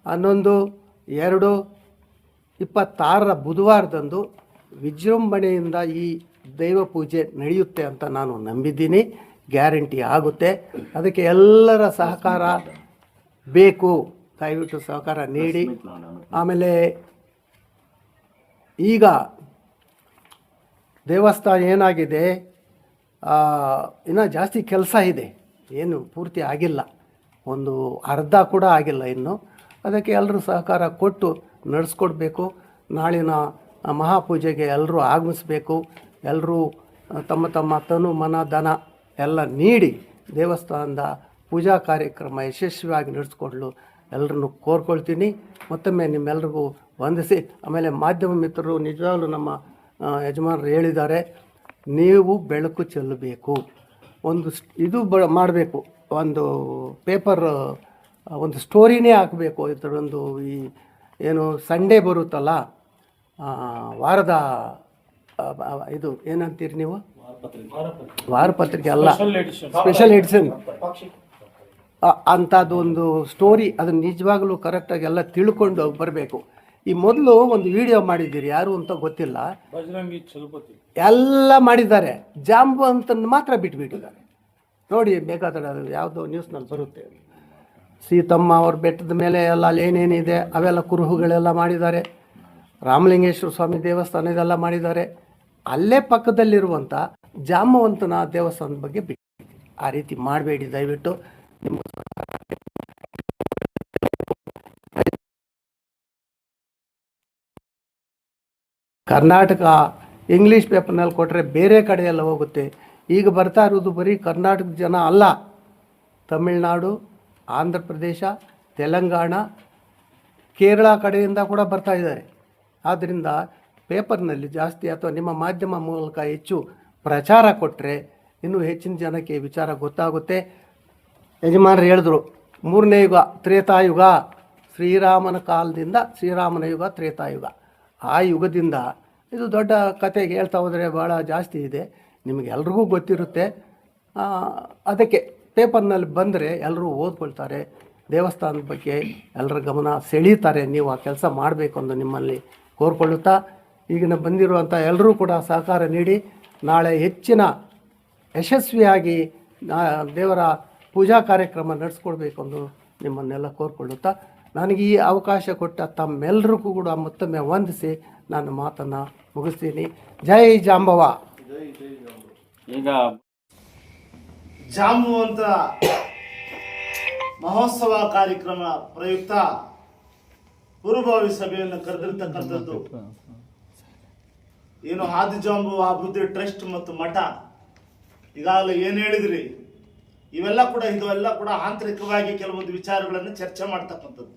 ಹನ್ನೊಂದು, ಎರಡು, ಇಪ್ಪತ್ತಾರರ ಬುಧವಾರದಂದು ವಿಜೃಂಭಣೆಯಿಂದ ಈ ದೈವ ಪೂಜೆ ನಡೆಯುತ್ತೆ ಅಂತ ನಾನು ನಂಬಿದ್ದೀನಿ. ಗ್ಯಾರಂಟಿ ಆಗುತ್ತೆ. ಅದಕ್ಕೆ ಎಲ್ಲರ ಸಹಕಾರ ಬೇಕು. ದಯವಿಟ್ಟು ಸಹಕಾರ ನೀಡಿ. ಆಮೇಲೆ ಈಗ ದೇವಸ್ಥಾನ ಏನಾಗಿದೆ? ಇನ್ನು ಜಾಸ್ತಿ ಕೆಲಸ ಇದೆ. ಏನು ಪೂರ್ತಿ ಆಗಿಲ್ಲ. ಒಂದು ಅರ್ಧ ಕೂಡ ಆಗಿಲ್ಲ ಇನ್ನು. ಅದಕ್ಕೆ ಎಲ್ಲರೂ ಸಹಕಾರ ಕೊಟ್ಟು ನಡೆಸ್ಕೊಡ್ಬೇಕು. ನಾಳಿನ ಮಹಾಪೂಜೆಗೆ ಎಲ್ಲರೂ ಆಗಮಿಸಬೇಕು. ಎಲ್ಲರೂ ತಮ್ಮ ತಮ್ಮ ತನು ಮನ ಧನ ಎಲ್ಲ ನೀಡಿ ದೇವಸ್ಥಾನದ ಪೂಜಾ ಕಾರ್ಯಕ್ರಮ ಯಶಸ್ವಿಯಾಗಿ ನಡೆಸ್ಕೊಡ್ಲು ಎಲ್ಲರನ್ನು ಕೋರ್ಕೊಳ್ತೀನಿ. ಮತ್ತೊಮ್ಮೆ ನಿಮ್ಮೆಲ್ರಿಗೂ ವಂದಿಸಿ. ಆಮೇಲೆ ಮಾಧ್ಯಮ ಮಿತ್ರರು ನಿಜವಾಗ್ಲೂ ನಮ್ಮ ಯಜಮಾನರು ಹೇಳಿದ್ದಾರೆ. ನೀವು ಬೆಳಕು ಚೆಲ್ಲಬೇಕು. ಒಂದು ಇದು ಬ ಮಾಡಬೇಕು. ಒಂದು ಪೇಪರ್ ಒಂದು ಸ್ಟೋರಿನೇ ಹಾಕಬೇಕು. ಇದರೊಂದು ಈ ಏನು ಸಂಡೇ ಬರುತ್ತಲ್ಲ ವಾರದ ಇದು ಏನಂತೀರಿ ನೀವು? ವಾರಪತ್ರಿಕೆ ಅಲ್ಲ. ಸ್ಪೆಷಲ್ ಎಡಿಷನ್ ಅಂಥದ್ದು ಒಂದು ಸ್ಟೋರಿ ಅದನ್ನು ನಿಜವಾಗ್ಲೂ ಕರೆಕ್ಟಾಗಿ ಎಲ್ಲ ತಿಳ್ಕೊಂಡು ಬರಬೇಕು. ಈ ಮೊದಲು ಒಂದು ವಿಡಿಯೋ ಮಾಡಿದ್ದೀರಿ ಯಾರು ಅಂತ ಗೊತ್ತಿಲ್ಲ. ಬಜರಂಗಿ ಚಲಪತಿ. ಎಲ್ಲ ಮಾಡಿದ್ದಾರೆ. ಜಾಂಬು ಅಂತ ಮಾತ್ರ ಬಿಟ್ಬಿಟ್ಟಿದ್ದಾರೆ. ನೋಡಿ ಬೇಕಾದ್ರೆ ಅದು ಯಾವುದೋ ನ್ಯೂಸ್ನಲ್ಲಿ ಬರುತ್ತೆ. ಸೀತಮ್ಮ ಅವ್ರ ಬೆಟ್ಟದ ಮೇಲೆ ಎಲ್ಲ ಅಲ್ಲಿ ಏನೇನಿದೆ ಅವೆಲ್ಲ ಕುರುಹುಗಳೆಲ್ಲ ಮಾಡಿದ್ದಾರೆ. ರಾಮಲಿಂಗೇಶ್ವರ ಸ್ವಾಮಿ ದೇವಸ್ಥಾನ ಇದೆಲ್ಲ ಮಾಡಿದ್ದಾರೆ. ಅಲ್ಲೇ ಪಕ್ಕದಲ್ಲಿರುವಂಥ ಜಾಂಬವಂತನ ದೇವಸ್ಥಾನದ ಬಗ್ಗೆ ಬಿಟ್ಟು ಆ ರೀತಿ ಮಾಡಬೇಡಿ ದಯವಿಟ್ಟು. ನಿಮ್ಮ ಕರ್ನಾಟಕ ಇಂಗ್ಲೀಷ್ ಪೇಪರ್ನಲ್ಲಿ ಕೊಟ್ಟರೆ ಬೇರೆ ಕಡೆ ಎಲ್ಲ ಹೋಗುತ್ತೆ. ಈಗ ಬರ್ತಾ ಇರೋದು ಬರೀ ಕರ್ನಾಟಕದ ಜನ ಅಲ್ಲ. ತಮಿಳುನಾಡು ಆಂಧ್ರ ಪ್ರದೇಶ ತೆಲಂಗಾಣ, ಕೇರಳ ಕಡೆಯಿಂದ ಕೂಡ ಬರ್ತಾ ಇದ್ದಾರೆ. ಆದ್ದರಿಂದ ಪೇಪರ್ನಲ್ಲಿ ಜಾಸ್ತಿ ಅಥವಾ ನಿಮ್ಮ ಮಾಧ್ಯಮ ಮೂಲಕ ಹೆಚ್ಚು ಪ್ರಚಾರ ಕೊಟ್ಟರೆ ಇನ್ನೂ ಹೆಚ್ಚಿನ ಜನಕ್ಕೆ ವಿಚಾರ ಗೊತ್ತಾಗುತ್ತೆ. ಯಜಮಾನರು ಹೇಳಿದ್ರು, ಮೂರನೇ ಯುಗ ತ್ರೇತಾಯುಗ. ಶ್ರೀರಾಮನ ಕಾಲದಿಂದ ಶ್ರೀರಾಮನ ಯುಗ ತ್ರೇತಾಯುಗ. ಆ ಯುಗದಿಂದ ಇದು ದೊಡ್ಡ ಕತೆಗೆ ಹೇಳ್ತಾ ಹೋದರೆ ಭಾಳ ಜಾಸ್ತಿ ಇದೆ. ನಿಮಗೆಲ್ರಿಗೂ ಗೊತ್ತಿರುತ್ತೆ. ಅದಕ್ಕೆ ಪೇಪರ್ನಲ್ಲಿ ಬಂದರೆ ಎಲ್ಲರೂ ಓದ್ಕೊಳ್ತಾರೆ. ದೇವಸ್ಥಾನದ ಬಗ್ಗೆ ಎಲ್ಲರ ಗಮನ ಸೆಳೀತಾರೆ. ನೀವು ಆ ಕೆಲಸ ಮಾಡಬೇಕು ಅಂತ ನಿಮ್ಮಲ್ಲಿ ಕೋರ್ಕೊಳ್ಳುತ್ತಾ. ಈಗಿನ ಬಂದಿರುವಂಥ ಎಲ್ಲರೂ ಕೂಡ ಸಹಕಾರ ನೀಡಿ ನಾಳೆ ಹೆಚ್ಚಿನ ಯಶಸ್ವಿಯಾಗಿ ದೇವರ ಪೂಜಾ ಕಾರ್ಯಕ್ರಮ ನಡೆಸ್ಕೊಡ್ಬೇಕು ಅಂದು ನಿಮ್ಮನ್ನೆಲ್ಲ ಕೋರ್ಕೊಳ್ಳುತ್ತಾ. ನನಗೆ ಈ ಅವಕಾಶ ಕೊಟ್ಟ ತಮ್ಮೆಲ್ಲರಿಗೂ ಕೂಡ ಮತ್ತೊಮ್ಮೆ ವಂದಿಸಿ ನಾನು ಮಾತನ್ನು ಮುಗಿಸ್ತೀನಿ. ಜೈ ಜಾಂಬವ. ಈಗ ಜಾಂಬುವಂತ ಮಹೋತ್ಸವ ಕಾರ್ಯಕ್ರಮ ಪ್ರಯುಕ್ತ ಪೂರ್ವಭಾವಿ ಸಭೆಯನ್ನು ಕರೆದಿರ್ತಕ್ಕಂಥದ್ದು. ಏನು ಆದಿಜಾಂಬು ಅಭಿವೃದ್ಧಿ ಟ್ರಸ್ಟ್ ಮತ್ತು ಮಠ. ಈಗಾಗಲೇ ಏನು ಹೇಳಿದ್ರಿ? ಇವೆಲ್ಲ ಕೂಡ ಇದೆಲ್ಲ ಕೂಡ ಆಂತರಿಕವಾಗಿ ಕೆಲವೊಂದು ವಿಚಾರಗಳನ್ನು ಚರ್ಚೆ ಮಾಡ್ತಕ್ಕಂಥದ್ದು.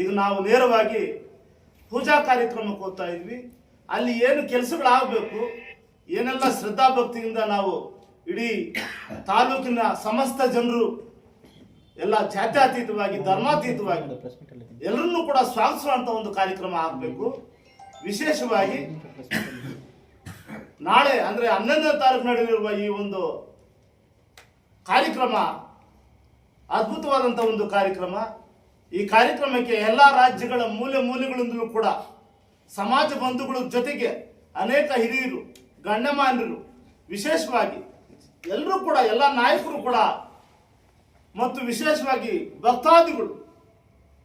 ಈಗ ನಾವು ನೇರವಾಗಿ ಪೂಜಾ ಕಾರ್ಯಕ್ರಮಕ್ಕೆ ಹೋಗ್ತಾ ಇದ್ವಿ. ಅಲ್ಲಿ ಏನು ಕೆಲಸಗಳಾಗಬೇಕು, ಏನೆಲ್ಲ ಶ್ರದ್ಧಾಭಕ್ತಿಯಿಂದ ನಾವು ಇಡೀ ತಾಲೂಕಿನ ಸಮಸ್ತ ಜನರು ಎಲ್ಲ ಜಾತ್ಯತೀತವಾಗಿ, ಧರ್ಮಾತೀತವಾಗಿ ಎಲ್ಲರನ್ನೂ ಕೂಡ ಸ್ವಾಗತಿಸುವಂತ ಒಂದು ಕಾರ್ಯಕ್ರಮ ಆಗಬೇಕು. ವಿಶೇಷವಾಗಿ ನಾಳೆ ಅಂದ್ರೆ ಹನ್ನೊಂದನೇ ತಾರೀಕು ನಡೆಯಲಿರುವ ಈ ಒಂದು ಕಾರ್ಯಕ್ರಮ ಅದ್ಭುತವಾದಂಥ ಒಂದು ಕಾರ್ಯಕ್ರಮ. ಈ ಕಾರ್ಯಕ್ರಮಕ್ಕೆ ಎಲ್ಲ ರಾಜ್ಯಗಳ ಮೂಲೆ ಮೂಲೆಗಳಿಂದಲೂ ಕೂಡ ಸಮಾಜ ಬಂಧುಗಳ ಜೊತೆಗೆ ಅನೇಕ ಹಿರಿಯರು, ಗಣ್ಯಮಾನ್ಯರು, ವಿಶೇಷವಾಗಿ ಎಲ್ಲರೂ ಕೂಡ, ಎಲ್ಲ ನಾಯಕರು ಕೂಡ ಮತ್ತು ವಿಶೇಷವಾಗಿ ಭಕ್ತಾದಿಗಳು,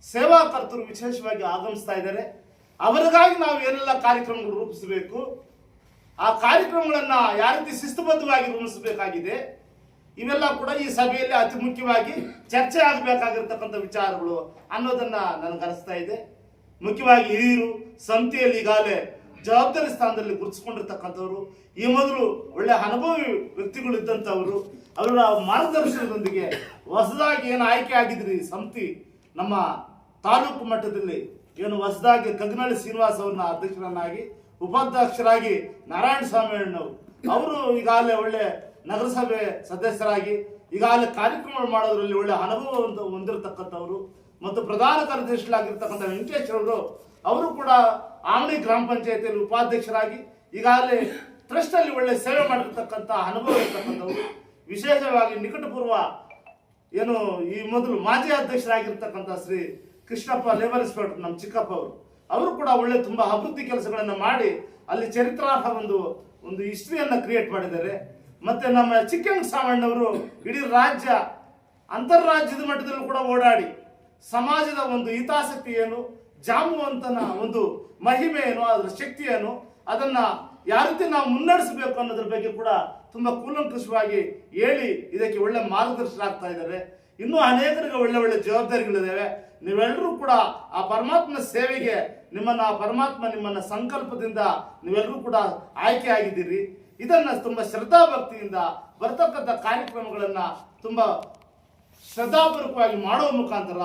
ಸೇವಾಕರ್ತರು ವಿಶೇಷವಾಗಿ ಆಗಮಿಸ್ತಾ ಇದ್ದಾರೆ. ಅವರಿಗಾಗಿ ನಾವು ಏನೆಲ್ಲ ಕಾರ್ಯಕ್ರಮಗಳು ರೂಪಿಸಬೇಕು? ಆ ಕಾರ್ಯಕ್ರಮಗಳನ್ನು ಯಾವ ರೀತಿ ಶಿಸ್ತುಬದ್ಧವಾಗಿ ರೂಪಿಸಬೇಕಾಗಿದೆ? ಇವೆಲ್ಲ ಕೂಡ ಈ ಸಭೆಯಲ್ಲಿ ಅತಿ ಮುಖ್ಯವಾಗಿ ಚರ್ಚೆ ಆಗಬೇಕಾಗಿರ್ತಕ್ಕಂಥ ವಿಚಾರಗಳು ಅನ್ನೋದನ್ನ ನನಗನಿಸ್ತಾ ಇದೆ. ಮುಖ್ಯವಾಗಿ ಹಿರಿಯರು ಸಂತೆಯಲ್ಲಿ ಈಗಾಗಲೇ ಜವಾಬ್ದಾರಿ ಸ್ಥಾನದಲ್ಲಿ ಗುರುತಿಸ್ಕೊಂಡಿರ್ತಕ್ಕಂಥವ್ರು, ಈ ಮೊದಲು ಒಳ್ಳೆ ಅನುಭವಿ ವ್ಯಕ್ತಿಗಳು ಇದ್ದಂಥವರು, ಅವರ ಮಾರ್ಗದರ್ಶನದೊಂದಿಗೆ ಹೊಸದಾಗಿ ಏನು ಆಯ್ಕೆ ಆಗಿದ್ರಿ ಸಂತಿ? ನಮ್ಮ ತಾಲೂಕು ಮಟ್ಟದಲ್ಲಿ ಏನು ಹೊಸದಾಗಿ ಕಗ್ನಳ್ಳಿ ಶ್ರೀನಿವಾಸ್ ಅವ್ರನ್ನ ಅಧ್ಯಕ್ಷರನ್ನಾಗಿ, ಉಪಾಧ್ಯಕ್ಷರಾಗಿ ನಾರಾಯಣ ಸ್ವಾಮಿ ಅವರು ಈಗಾಗಲೇ ಒಳ್ಳೆ ನಗರಸಭೆ ಸದಸ್ಯರಾಗಿ ಈಗಾಗಲೇ ಕಾರ್ಯಕ್ರಮ ಮಾಡೋದ್ರಲ್ಲಿ ಒಳ್ಳೆ ಅನುಭವ ಹೊಂದ- ಹೊಂದಿರತಕ್ಕಂಥವ್ರು ಮತ್ತು ಪ್ರಧಾನ ಕಾರ್ಯದರ್ಶಿಗಳಾಗಿರ್ತಕ್ಕಂಥ ವೆಂಕಟೇಶ್ ಅವರು ಅವರು ಕೂಡ ಆಮಣಿ ಗ್ರಾಮ ಪಂಚಾಯತಿಯಲ್ಲಿ ಉಪಾಧ್ಯಕ್ಷರಾಗಿ ಈಗಾಗಲೇ ಟ್ರಸ್ಟ್ ಅಲ್ಲಿ ಒಳ್ಳೆ ಸೇವೆ ಮಾಡಿರ್ತಕ್ಕಂಥ ಅನುಭವ ಇರ್ತಕ್ಕಂಥವ್ರು. ವಿಶೇಷವಾಗಿ ನಿಕಟಪೂರ್ವ ಏನು ಈ ಮೊದಲು ಮಾಜಿ ಅಧ್ಯಕ್ಷರಾಗಿರ್ತಕ್ಕಂಥ ಶ್ರೀ ಕೃಷ್ಣಪ್ಪ ಲೇಬರ್ ಇನ್ಸ್ಪೆಕ್ಟರ್ ನಮ್ಮ ಚಿಕ್ಕಪ್ಪ ಅವರು ಅವರು ಕೂಡ ಒಳ್ಳೆ ತುಂಬಾ ಅಭಿವೃದ್ಧಿ ಕೆಲಸಗಳನ್ನು ಮಾಡಿ ಅಲ್ಲಿ ಚರಿತ್ರಾರ್ಹ ಒಂದು ಒಂದು ಹಿಸ್ಟ್ರಿಯನ್ನು ಕ್ರಿಯೇಟ್ ಮಾಡಿದ್ದಾರೆ. ಮತ್ತೆ ನಮ್ಮ ಚಿಕ್ಕಂಗ್ ಸಾಮಣ್ಣವರು ಇಡೀ ರಾಜ್ಯ ಅಂತಾರಾಜ್ಯದ ಮಟ್ಟದಲ್ಲೂ ಕೂಡ ಓಡಾಡಿ ಸಮಾಜದ ಒಂದು ಹಿತಾಸಕ್ತಿ ಏನು ಜಾಂಬುವಂತನ ಒಂದು ಮಹಿಮೆ ಏನು, ಅದರ ಶಕ್ತಿ ಏನು, ಅದನ್ನ ಯಾವ ರೀತಿ ನಾವು ಮುನ್ನಡೆಸಬೇಕು ಅನ್ನೋದ್ರ ಬಗ್ಗೆ ಕೂಡ ತುಂಬಾ ಕೂಲಂಕುಷವಾಗಿ ಹೇಳಿ ಇದಕ್ಕೆ ಒಳ್ಳೆ ಮಾರ್ಗದರ್ಶನ ಇದ್ದಾರೆ. ಇನ್ನೂ ಅನೇಕರಿಗೆ ಒಳ್ಳೆ ಒಳ್ಳೆ ಜವಾಬ್ದಾರಿಗಳಿದ್ದಾವೆ ನೀವೆಲ್ಲರೂ ಕೂಡ ಆ ಪರಮಾತ್ಮನ ಸೇವೆಗೆ ನಿಮ್ಮನ್ನ, ಆ ಪರಮಾತ್ಮ ನಿಮ್ಮನ್ನ ಸಂಕಲ್ಪದಿಂದ ನೀವೆಲ್ಲರೂ ಕೂಡ ಆಯ್ಕೆ ಆಗಿದ್ದೀರಿ. ಇದನ್ನ ತುಂಬಾ ಶ್ರದ್ಧಾಭಕ್ತಿಯಿಂದ ಬರ್ತಕ್ಕಂಥ ಕಾರ್ಯಕ್ರಮಗಳನ್ನ ತುಂಬಾ ಶ್ರದ್ಧಾಪೂರ್ವಕವಾಗಿ ಮಾಡುವ ಮುಖಾಂತರ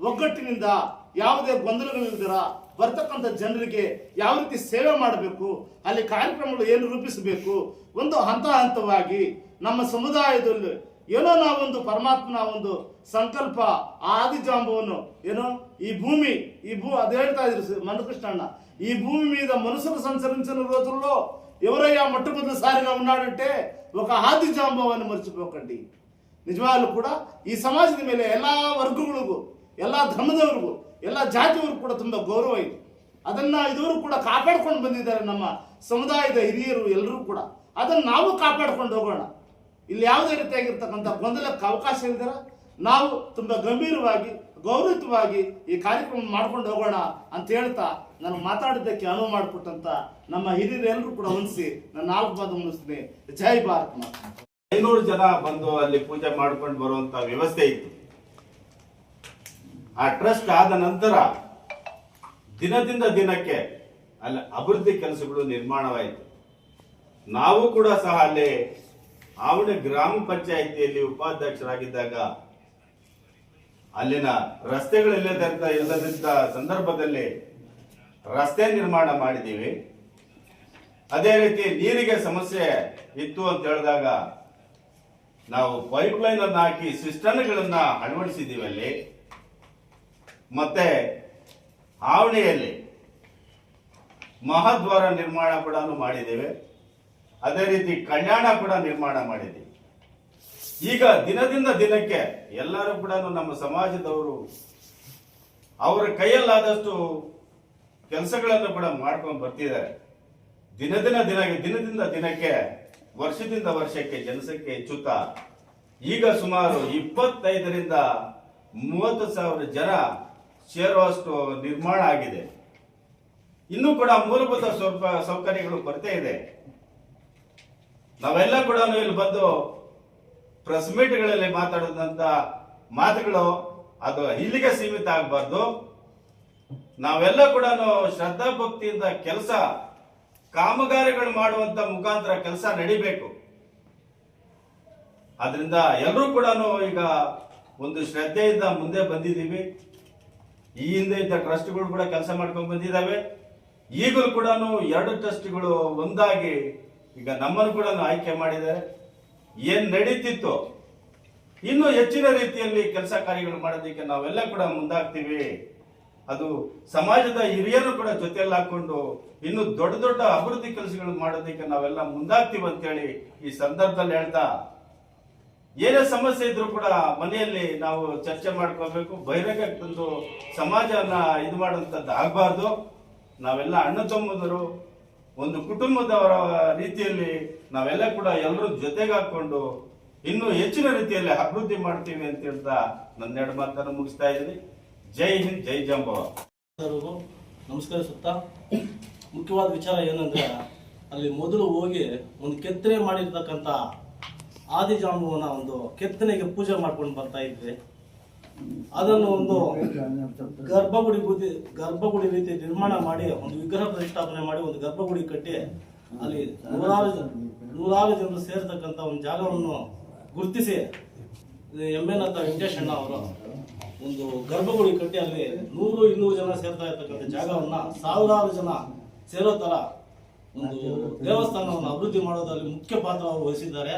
ಒಗ್ಗಟ್ಟಿನಿಂದ ಯಾವುದೇ ಗೊಂದಲಗಳಿಲ್ದಿರ ಬರ್ತಕ್ಕಂಥ ಜನರಿಗೆ ಯಾವ ರೀತಿ ಸೇವೆ ಮಾಡಬೇಕು ಅಲ್ಲಿ ಕಾರ್ಯಕ್ರಮಗಳು ಏನು ರೂಪಿಸಬೇಕು ಒಂದು ಹಂತ ಹಂತವಾಗಿ ನಮ್ಮ ಸಮುದಾಯದಲ್ಲಿ ಏನೋ ನಾವೊಂದು ಪರಮಾತ್ಮನ ಒಂದು ಸಂಕಲ್ಪ ಆ ಆದಿಜಾಂಬವನ್ನು ಏನೋ ಈ ಭೂಮಿ ಈ ಭೂ ಅದು ಹೇಳ್ತಾ ಇದ್ರು ಮನಕೃಷ್ಣಣ್ಣ ఈ భూమి మీద మనుషులు సంచరించిన రోజుల్లో ఎవరయ్యా మొట్టమొదటిసారిగా ఉన్నాడంటే ఒక ఆది జాంబవాన్ని మర్చిపోకండి ನಿಜವಾಗ್ಲೂ ಕೂಡ ಈ ಸಮಾಜದ ಮೇಲೆ ಎಲ್ಲ ವರ್ಗಗಳಿಗೂ ಎಲ್ಲ ಧರ್ಮದವ್ರಿಗೂ ಎಲ್ಲ ಜಾತಿಯವ್ರಿಗೂ ಕೂಡ ತುಂಬ ಗೌರವ ಇದೆ ಅದನ್ನ ಇದುವರು ಕೂಡ ಕಾಪಾಡ್ಕೊಂಡು ಬಂದಿದ್ದಾರೆ ನಮ್ಮ ಸಮುದಾಯದ ಹಿರಿಯರು ಎಲ್ಲರೂ ಕೂಡ ಅದನ್ನು ನಾವು ಕಾಪಾಡ್ಕೊಂಡು ಹೋಗೋಣ ಇಲ್ಲಿ ಯಾವುದೇ ರೀತಿಯಾಗಿರ್ತಕ್ಕಂಥ ಗೊಂದಲಕ್ಕೆ ಅವಕಾಶ ಇಲ್ದಿರ ನಾವು ತುಂಬ ಗಂಭೀರವಾಗಿ ಗೌರವಿತವಾಗಿ ಈ ಕಾರ್ಯಕ್ರಮ ಮಾಡ್ಕೊಂಡು ಹೋಗೋಣ ಅಂತ ಹೇಳ್ತಾ ನಾನು ಮಾತಾಡಿದ್ದಕ್ಕೆ ಅನುವು ಮಾಡಿಕೊಟ್ಟಂತ ನಮ್ಮ ಹಿರಿಯರೆಲ್ಲರೂ ಕೂಡ ಹೊಂದಿಸಿ ನಾನು ನಾಲ್ಕು ಮಾತು ಮುಗಿಸ್ತೀನಿ. ಜೈ ಭಾರತ ಐನೂರು ಜನ ಬಂದು ಅಲ್ಲಿ ಪೂಜೆ ಮಾಡ್ಕೊಂಡು ಬರುವಂತ ವ್ಯವಸ್ಥೆ ಇತ್ತು. ಆ ಟ್ರಸ್ಟ್ ಆದ ನಂತರ ದಿನದಿಂದ ದಿನಕ್ಕೆ ಅಲ್ಲಿ ಅಭಿವೃದ್ಧಿ ಕೆಲಸಗಳು ನಿರ್ಮಾಣವಾಯಿತು. ನಾವು ಕೂಡ ಸಹ ಅಲ್ಲಿ ಆವಣೆ ಗ್ರಾಮ ಪಂಚಾಯಿತಿಯಲ್ಲಿ ಉಪಾಧ್ಯಕ್ಷರಾಗಿದ್ದಾಗ ಅಲ್ಲಿನ ರಸ್ತೆಗಳಿಲ್ಲದ ಇಲ್ಲದಂತ ಸಂದರ್ಭದಲ್ಲಿ ರಸ್ತೆ ನಿರ್ಮಾಣ ಮಾಡಿದ್ದೀವಿ. ಅದೇ ರೀತಿ ನೀರಿಗೆ ಸಮಸ್ಯೆ ಇತ್ತು ಅಂತ ಹೇಳಿದಾಗ ನಾವು ಪೈಪ್ ಲೈನ್ ಅನ್ನು ಹಾಕಿ ಸಿಸ್ಟಮ್ಗಳನ್ನ ಅಳವಡಿಸಿದ್ದೀವಿ ಅಲ್ಲಿ. ಮತ್ತೆ ಆವಣಿಯಲ್ಲಿ ಮಹಾದ್ವಾರ ನಿರ್ಮಾಣ ಕೂಡ ಮಾಡಿದ್ದೇವೆ. ಅದೇ ರೀತಿ ಕಲ್ಯಾಣ ಕೂಡ ನಿರ್ಮಾಣ ಮಾಡಿದ್ದೀವಿ. ಈಗ ದಿನದಿಂದ ದಿನಕ್ಕೆ ಎಲ್ಲರೂ ಕೂಡ ನಮ್ಮ ಸಮಾಜದವರು ಅವರ ಕೈಯಲ್ಲಾದಷ್ಟು ಕೆಲಸಗಳನ್ನು ಕೂಡ ಮಾಡ್ಕೊಂಡು ಬರ್ತಿದ್ದಾರೆ. ದಿನ ದಿನ ದಿನ ದಿನದಿಂದ ದಿನಕ್ಕೆ, ವರ್ಷದಿಂದ ವರ್ಷಕ್ಕೆ, ಜನಸಂಖ್ಯೆ ಹೆಚ್ಚುತ್ತಾ, ಈಗ ಸುಮಾರು ಇಪ್ಪತ್ತೈದರಿಂದ ಮೂವತ್ತು ಸಾವಿರ ಜನ ಸೇರುವಷ್ಟು ನಿರ್ಮಾಣ ಆಗಿದೆ. ಇನ್ನೂ ಕೂಡ ಮೂಲಭೂತ ಸ್ವಲ್ಪ ಸೌಕರ್ಯಗಳು ಕೊರತೆ ಇದೆ. ನಾವೆಲ್ಲ ಕೂಡ ಇಲ್ಲಿ ಬಂದು ಪ್ರೆಸ್ ಮೀಟ್ಗಳಲ್ಲಿ ಮಾತಾಡಿದಂತ ಮಾತುಗಳು, ಅದು ಇಲ್ಲಿಗೆ ಸೀಮಿತ ಆಗಬಾರ್ದು. ನಾವೆಲ್ಲ ಕೂಡ ಶ್ರದ್ಧಾ ಭಕ್ತಿಯಿಂದ ಕೆಲಸ ಕಾಮಗಾರಿಗಳು ಮಾಡುವಂತ ಮುಖಾಂತರ ಕೆಲಸ ನಡಿಬೇಕು. ಅದರಿಂದ ಎಲ್ಲರೂ ಕೂಡ ಈಗ ಒಂದು ಶ್ರದ್ಧೆಯಿಂದ ಮುಂದೆ ಬಂದಿದ್ದೀವಿ. ಈ ಹಿಂದೆ ಇದ್ದ ಟ್ರಸ್ಟ್ಗಳು ಕೂಡ ಕೆಲಸ ಮಾಡ್ಕೊಂಡು ಬಂದಿದ್ದಾವೆ. ಈಗಲೂ ಕೂಡ ಎರಡು ಟ್ರಸ್ಟ್ಗಳು ಒಂದಾಗಿ ಈಗ ನಮ್ಮನ್ನು ಕೂಡ ಆಯ್ಕೆ ಮಾಡಿದ್ದಾರೆ. ಏನ್ ನಡೀತಿತ್ತು, ಇನ್ನು ಹೆಚ್ಚಿನ ರೀತಿಯಲ್ಲಿ ಕೆಲಸ ಕಾರ್ಯಗಳು ಮಾಡೋದಕ್ಕೆ ನಾವೆಲ್ಲ ಕೂಡ ಮುಂದಾಗ್ತೀವಿ. ಅದು ಸಮಾಜದ ಹಿರಿಯರು ಕೂಡ ಜೊತೆಯಲ್ಲಿ ಹಾಕೊಂಡು ಇನ್ನು ದೊಡ್ಡ ದೊಡ್ಡ ಅಭಿವೃದ್ಧಿ ಕೆಲಸಗಳು ಮಾಡೋದಕ್ಕೆ ನಾವೆಲ್ಲ ಮುಂದಾಗ್ತೀವಿ ಅಂತೇಳಿ ಈ ಸಂದರ್ಭದಲ್ಲಿ ಹೇಳ್ತಾ, ಏನೇ ಸಮಸ್ಯೆ ಇದ್ರೂ ಕೂಡ ಮನೆಯಲ್ಲಿ ನಾವು ಚರ್ಚೆ ಮಾಡ್ಕೋಬೇಕು ಬಹಿರಂಗ ತಂದು ಸಮಾಜನ ಇದು ಮಾಡುವಂಥದ್ದು ಆಗಬಾರ್ದು. ನಾವೆಲ್ಲ ಅಣ್ಣ ತಮ್ಮದರು, ಒಂದು ಕುಟುಂಬದವರ ರೀತಿಯಲ್ಲಿ ನಾವೆಲ್ಲ ಕೂಡ ಎಲ್ಲರೂ ಜೊತೆಗೆ ಹಾಕೊಂಡು ಇನ್ನೂ ಹೆಚ್ಚಿನ ರೀತಿಯಲ್ಲಿ ಅಭಿವೃದ್ಧಿ ಮಾಡ್ತೀವಿ ಅಂತ ಹೇಳ್ತಾ ನನ್ನೆರಡು ಮಾತನ್ನು ಮುಗಿಸ್ತಾ ಇದ್ದೀನಿ. ಜೈ ಹಿಂದ್, ಜೈ ಜಾಂಬವ. ನಮಸ್ಕಾರ ನಮಸ್ಕರಿಸುತ್ತಾ, ಮುಖ್ಯವಾದ ವಿಚಾರ ಏನಂದ್ರೆ, ಅಲ್ಲಿ ಮೊದಲು ಹೋಗಿ ಒಂದು ಕೆತ್ತನೆ ಮಾಡಿರ್ತಕ್ಕಂಥ ಆದಿಜಾಂಬುವನ ಒಂದು ಕೆತ್ತನೆಗೆ ಪೂಜೆ ಮಾಡ್ಕೊಂಡು ಬರ್ತಾ ಇದ್ವಿ. ಅದನ್ನು ಒಂದು ಗರ್ಭಗುಡಿ ಬುದ್ಧಿ, ಗರ್ಭಗುಡಿ ರೀತಿ ನಿರ್ಮಾಣ ಮಾಡಿ, ಒಂದು ವಿಗ್ರಹ ಪ್ರತಿಷ್ಠಾಪನೆ ಮಾಡಿ, ಒಂದು ಗರ್ಭಗುಡಿ ಕಟ್ಟಿ, ಅಲ್ಲಿ ನೂರಾರು ನೂರಾರು ಜನರು ಸೇರ್ತಕ್ಕಂಥ ಒಂದು ಜಾಗವನ್ನು ಗುರುತಿಸಿ, ಎಂ ಎನ್ ಅಂತ ವೆಂಕಟೇಶಣ್ಣ ಅವರು ಒಂದು ಗರ್ಭಗುಡಿ ಕಟ್ಟಿ ಅಲ್ಲಿ ನೂರು ಇನ್ನೂರು ಜನ ಸೇರ್ತಾ ಇರ್ತಕ್ಕಂಥ ಜಾಗವನ್ನ ಸಾವಿರಾರು ಜನ ಸೇರೋ ತರ ಒಂದು ದೇವಸ್ಥಾನವನ್ನು ಅಭಿವೃದ್ಧಿ ಮಾಡೋದ್ರಲ್ಲಿ ಮುಖ್ಯ ಪಾತ್ರ ಅವರು ವಹಿಸಿದ್ದಾರೆ.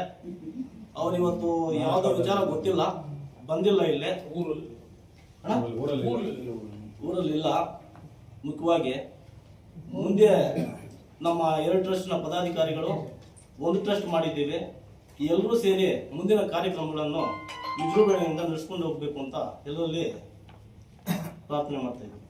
ಅವ್ರು ಇವತ್ತು ಯಾವುದೋ ವಿಚಾರ ಗೊತ್ತಿಲ್ಲ. ಬಂದಿಲ್ಲ ಇಲ್ಲೇ. ಊರಲ್ಲಿ ಊರಲ್ಲಿಲ್ಲ ಮುಖ್ಯವಾಗಿ ಮುಂದೆ ನಮ್ಮ ಎರಡು ಟ್ರಸ್ಟ್ನ ಪದಾಧಿಕಾರಿಗಳು, ಒಂದು ಟ್ರಸ್ಟ್ ಮಾಡಿದ್ದೀವಿ. ಎಲ್ಲರೂ ಸೇರಿ ಮುಂದಿನ ಕಾರ್ಯಕ್ರಮಗಳನ್ನು ವಿಜೃಂಭಣೆಯಿಂದ ನಡೆಸ್ಕೊಂಡು ಹೋಗಬೇಕು ಅಂತ ಎಲ್ಲರಲ್ಲಿ ಪ್ರಾರ್ಥನೆ ಮಾಡ್ತಾ